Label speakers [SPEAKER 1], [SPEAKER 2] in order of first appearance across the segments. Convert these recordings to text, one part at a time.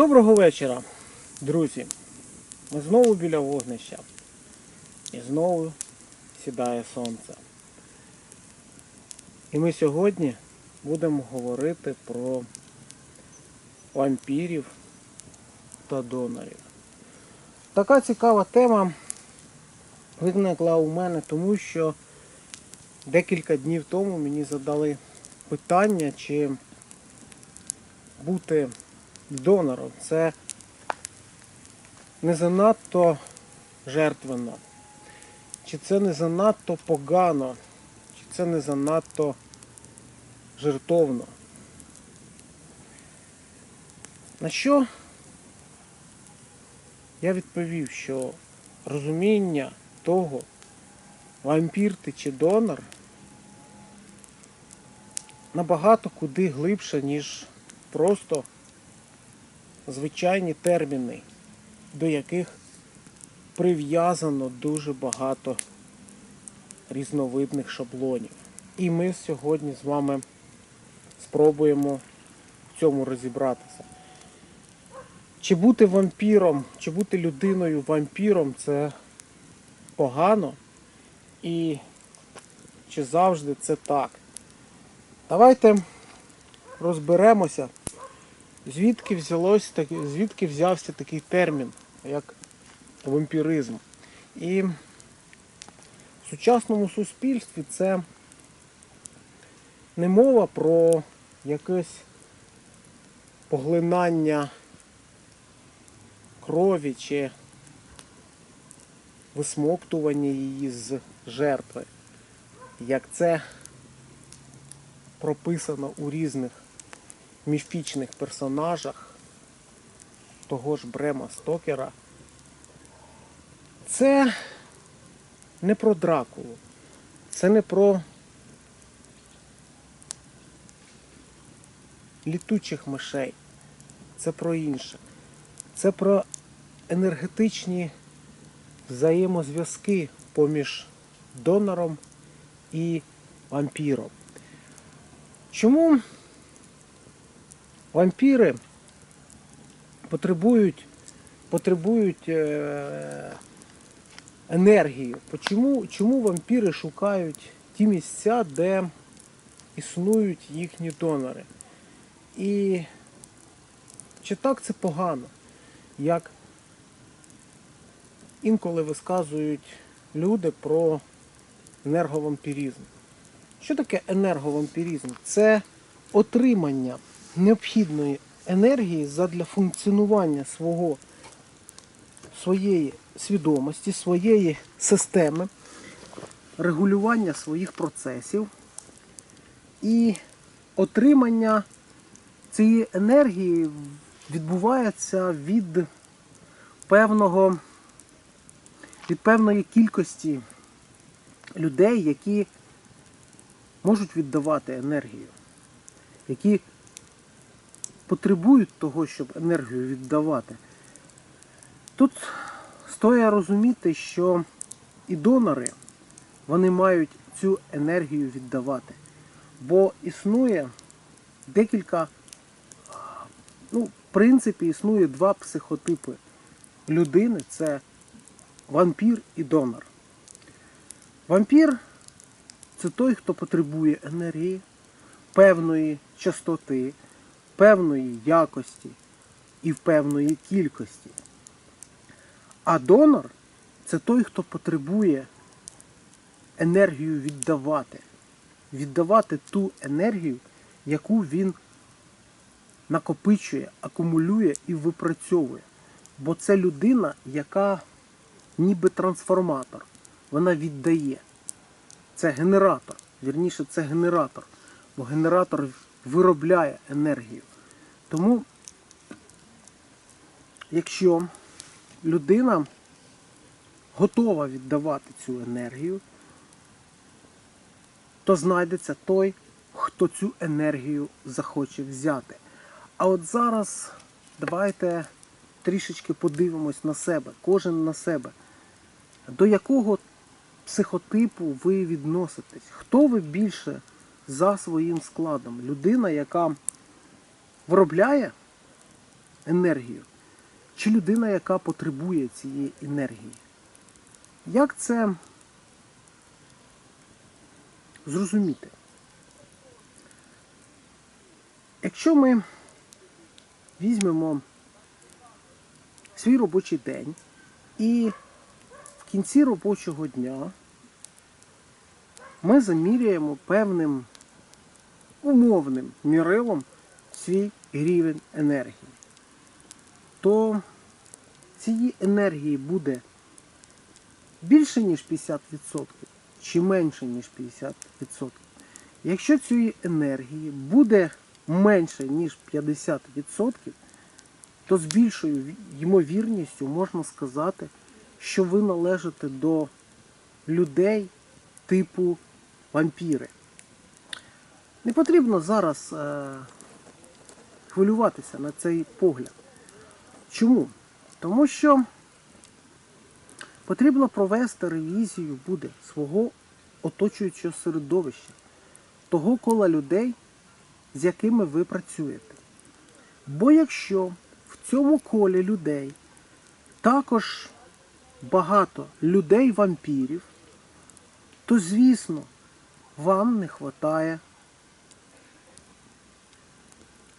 [SPEAKER 1] Доброго вечора, друзі. Ми знову біля вогнища. І знову сідає сонце. І ми сьогодні будемо говорити про вампірів та донорів. Така цікава тема виникла у мене, тому що декілька днів тому мені задали питання, чи бути донором це не занадто жертвенно, чи це не занадто погано, чи це не занадто жертовно. На що я відповів, що розуміння того, вампір ти чи донор, набагато куди глибше, ніж просто звичайні терміни, до яких прив'язано дуже багато різновидних шаблонів. І ми сьогодні з вами спробуємо в цьому розібратися. Чи бути вампіром, чи бути людиною вампіром це погано і чи завжди це так? Давайте розберемося, звідки взялось звідки взявся такий термін, як вампіризм. І в сучасному суспільстві це не мова про якесь поглинання крові чи висмоктування її з жертви, як це прописано у різних міфічних персонажах того ж Брема Стокера. Це не про Дракулу, це не про літучих мишей, це про інше. Це про енергетичні взаємозв'язки поміж донором і вампіром. Чому вампіри потребують, потребують е, енергію? Чому, чому вампіри шукають ті місця, де існують їхні донори? І чи так це погано, як інколи висказують люди про енерговампіризм? Що таке енерговампіризм? Це отримання необхідної енергії задля функціонування свого, своєї свідомості, своєї системи, регулювання своїх процесів і отримання цієї енергії відбувається від певного від певної кількості людей, які можуть віддавати енергію, які потребують того, щоб енергію віддавати. Тут стоїть розуміти, що і донори вони мають цю енергію віддавати. Бо існує декілька, ну, в принципі, існує два психотипи людини це вампір і донор. Вампір це той, хто потребує енергії, певної частоти, певної якості і в певної кількості. А донор це той, хто потребує енергію віддавати. Віддавати ту енергію, яку він накопичує, акумулює і випрацьовує. Бо це людина, яка ніби трансформатор. Вона віддає. Це генератор. Вірніше, це генератор. Бо генератор виробляє енергію. Тому, якщо людина готова віддавати цю енергію, то знайдеться той, хто цю енергію захоче взяти. А от зараз давайте трішечки подивимось на себе, кожен на себе. До якого психотипу ви відноситесь? Хто ви більше за своїм складом? Людина, яка виробляє енергію, чи людина, яка потребує цієї енергії. Як це зрозуміти? Якщо ми візьмемо свій робочий день і в кінці робочого дня ми заміряємо певним умовним мірилом свій рівень енергії, то цієї енергії буде більше, ніж 50% чи менше, ніж 50%. Якщо цієї енергії буде менше, ніж 50%, то з більшою ймовірністю можна сказати, що ви належите до людей типу вампіри. Не потрібно зараз е, хвилюватися на цей погляд. Чому? Тому що потрібно провести ревізію буде свого оточуючого середовища, того кола людей, з якими ви працюєте. Бо якщо в цьому колі людей також багато людей-вампірів, то звісно, вам не вистачає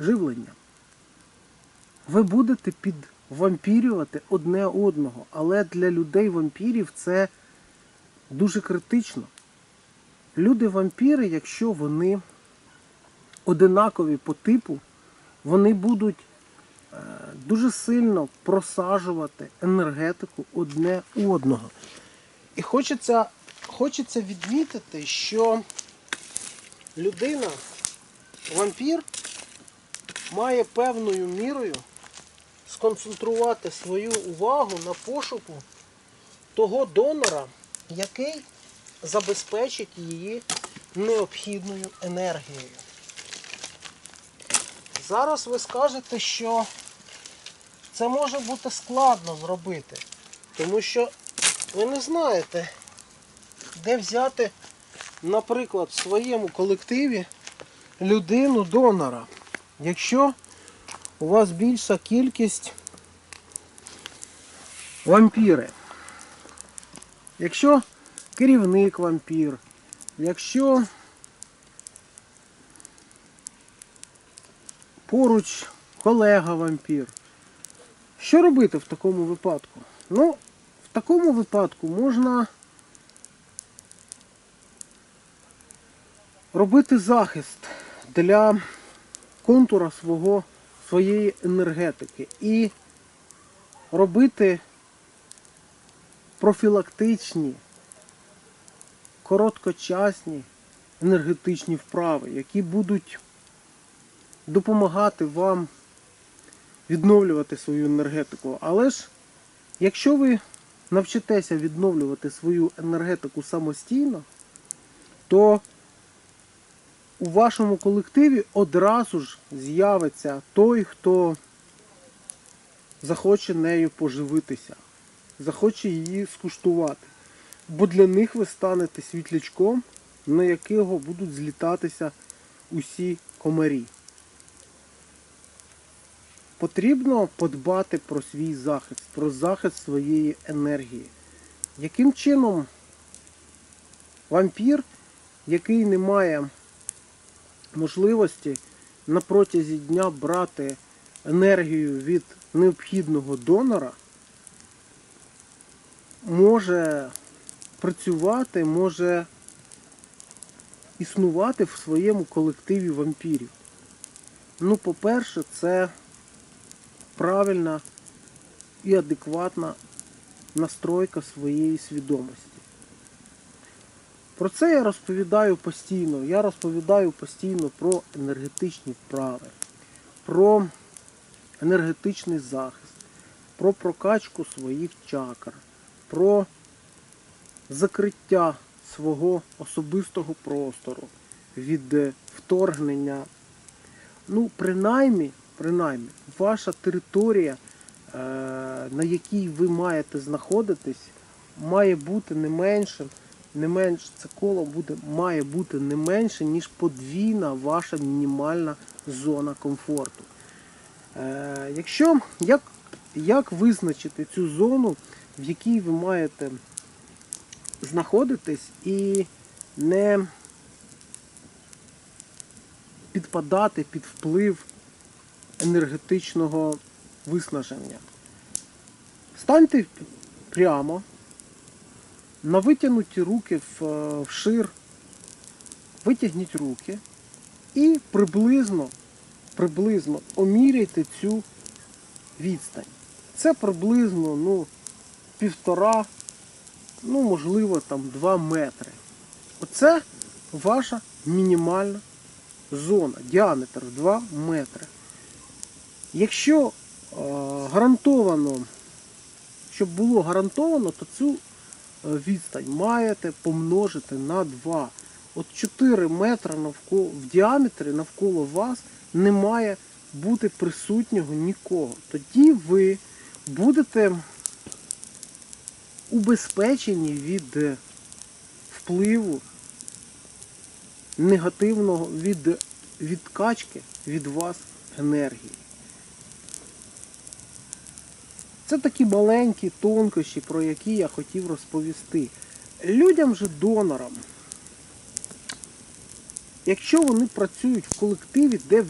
[SPEAKER 1] живлення. Ви будете підвампірювати одне одного, але для людей-вампірів це дуже критично. Люди-вампіри, якщо вони одинакові по типу, вони будуть е, дуже сильно просаджувати енергетику одне одного. І хочеться, хочеться відмітити, що людина, вампір, має певною мірою сконцентрувати свою увагу на пошуку того донора, який забезпечить її необхідною енергією. Зараз ви скажете, що це може бути складно зробити, тому що ви не знаєте, де взяти, наприклад, в своєму колективі людину донора. Якщо у вас більша кількість вампіри. Якщо керівник вампір, якщо поруч колега вампір, що робити в такому випадку? Ну, в такому випадку можна робити захист для контура свого, своєї енергетики і робити профілактичні, короткочасні енергетичні вправи, які будуть допомагати вам відновлювати свою енергетику. Але ж, якщо ви навчитеся відновлювати свою енергетику самостійно, то у вашому колективі одразу ж з'явиться той, хто захоче нею поживитися, захоче її скуштувати. Бо для них ви станете світлячком, на якого будуть злітатися усі комарі. Потрібно подбати про свій захист, про захист своєї енергії. Яким чином вампір, який не має можливості на протязі дня брати енергію від необхідного донора, може працювати, може існувати в своєму колективі вампірів. Ну, по-перше, це правильна і адекватна настройка своєї свідомості. Про це я розповідаю постійно. Я розповідаю постійно про енергетичні вправи, про енергетичний захист, про прокачку своїх чакр, про закриття свого особистого простору від вторгнення. Ну, принаймні, принаймні, ваша територія, е, на якій ви маєте знаходитись, має бути не меншим, не менш, це коло буде, має бути не менше, ніж подвійна ваша мінімальна зона комфорту. Е, якщо, як, як визначити цю зону, в якій ви маєте знаходитись і не підпадати під вплив енергетичного виснаження? Станьте прямо, на витягнуті руки в, е, вшир, витягніть руки і приблизно, приблизно оміряйте цю відстань. Це приблизно ну, півтора, ну можливо там 2 метри. Оце ваша мінімальна зона, діаметр 2 метри. Якщо е, гарантовано, щоб було гарантовано, то цю відстань маєте помножити на 2. От 4 метри навколо, в діаметрі навколо вас не має бути присутнього нікого. Тоді ви будете убезпечені від е, впливу негативного від відкачки від вас енергії. Це такі маленькі тонкощі, про які я хотів розповісти. Людям же донорам, якщо вони працюють в колективі, де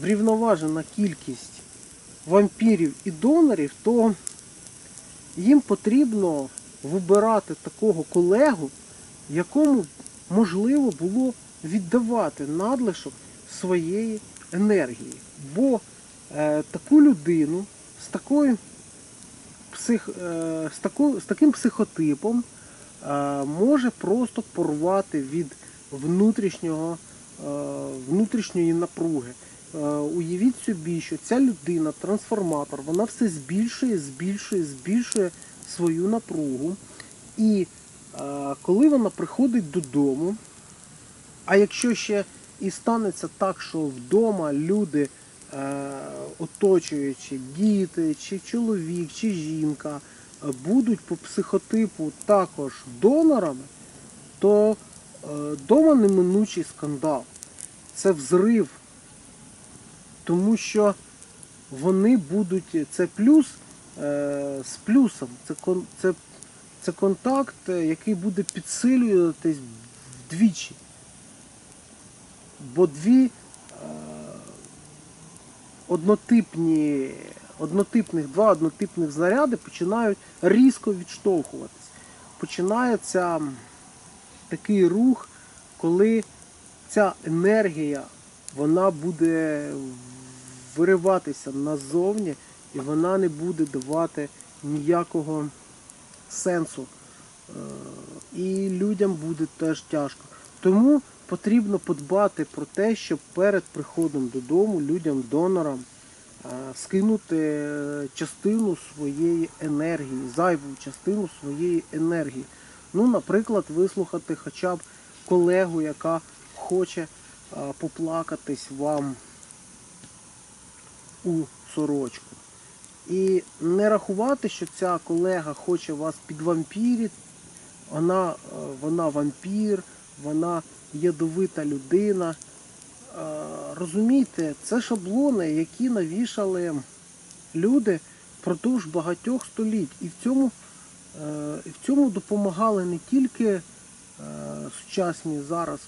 [SPEAKER 1] врівноважена кількість вампірів і донорів, то їм потрібно вибирати такого колегу, якому можливо було віддавати надлишок своєї енергії. Бо е, таку людину з такою псих, е, з, таку, з таким психотипом е, може просто порвати від внутрішнього, е, внутрішньої напруги. Уявіть собі, що ця людина, трансформатор, вона все збільшує, збільшує, збільшує свою напругу. І коли вона приходить додому, а якщо ще і станеться так, що вдома люди, е, оточуючи діти, чи чоловік, чи жінка, е, будуть по психотипу також донорами, то е, дома неминучий скандал. Це взрив. Тому що вони будуть. Це плюс з плюсом. Це, це, це контакт, який буде підсилюватись вдвічі. Бо дві однотипні, однотипних, два однотипних заряди починають різко відштовхуватись. Починається такий рух, коли ця енергія вона буде вириватися назовні і вона не буде давати ніякого сенсу. Е, І людям буде теж тяжко. Тому потрібно подбати про те, щоб перед приходом додому людям-донорам е, скинути е, частину своєї енергії, зайву частину своєї енергії. Ну, наприклад, вислухати хоча б колегу, яка хоче е, поплакатись вам у сорочку. І не рахувати, що ця колега хоче вас підвампірити, вона, вона вампір, вона ядовита людина. Е, Розумієте, це шаблони, які навішали люди впродовж багатьох століть. І в цьому, е, в цьому допомагали не тільки е, сучасні зараз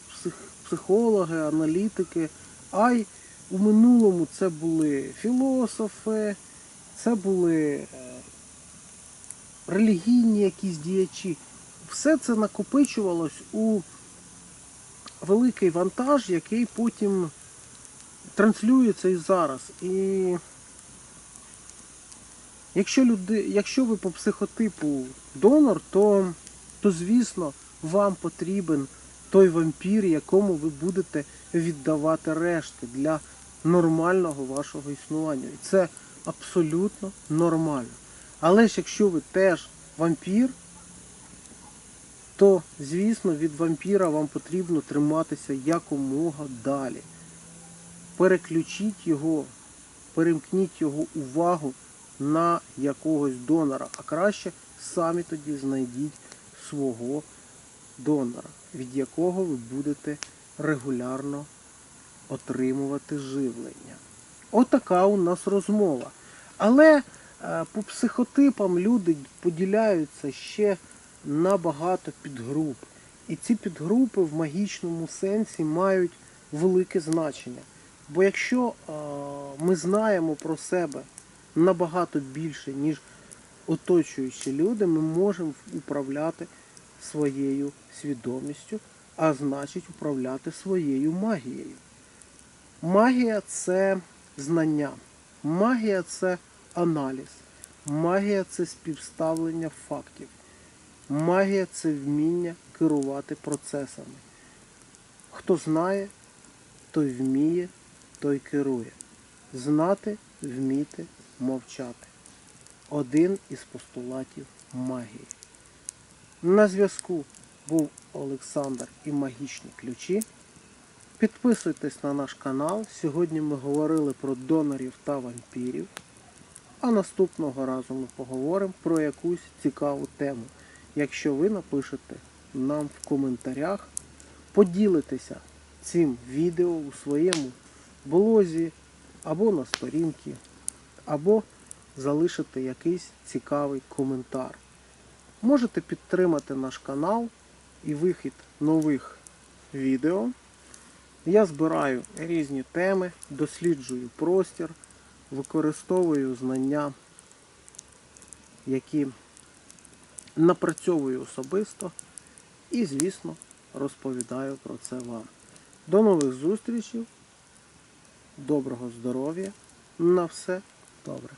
[SPEAKER 1] психологи, аналітики, а й у минулому це були філософи, це були релігійні якісь діячі. Все це накопичувалось у великий вантаж, який потім транслюється і зараз. І якщо, люди, якщо ви по психотипу донор, то, то звісно вам потрібен той вампір, якому ви будете віддавати решти для нормального вашого існування. І це абсолютно нормально. Але ж якщо ви теж вампір, то, звісно, від вампіра вам потрібно триматися якомога далі. Переключіть його, перемкніть його увагу на якогось донора, а краще самі тоді знайдіть свого донора, від якого ви будете регулярно отримувати живлення. Отака у нас розмова. Але е, по психотипам люди поділяються ще на багато підгруп. І ці підгрупи в магічному сенсі мають велике значення. Бо якщо е, ми знаємо про себе набагато більше, ніж оточуючі люди, ми можемо управляти своєю свідомістю, а значить управляти своєю магією. Магія це знання, магія це аналіз, магія це співставлення фактів, магія це вміння керувати процесами. Хто знає, той вміє, той керує. Знати, вміти, мовчати. Один із постулатів магії. На зв'язку був Олександр і магічні ключі. Підписуйтесь на наш канал. Сьогодні ми говорили про донорів та вампірів. А наступного разу ми поговоримо про якусь цікаву тему. Якщо ви напишете нам в коментарях, поділитеся цим відео у своєму блозі або на сторінці, або залишите якийсь цікавий коментар. Можете підтримати наш канал і вихід нових відео. Я збираю різні теми, досліджую простір, використовую знання, які напрацьовую особисто і, звісно, розповідаю про це вам. До нових зустрічей, доброго здоров'я, на все добре.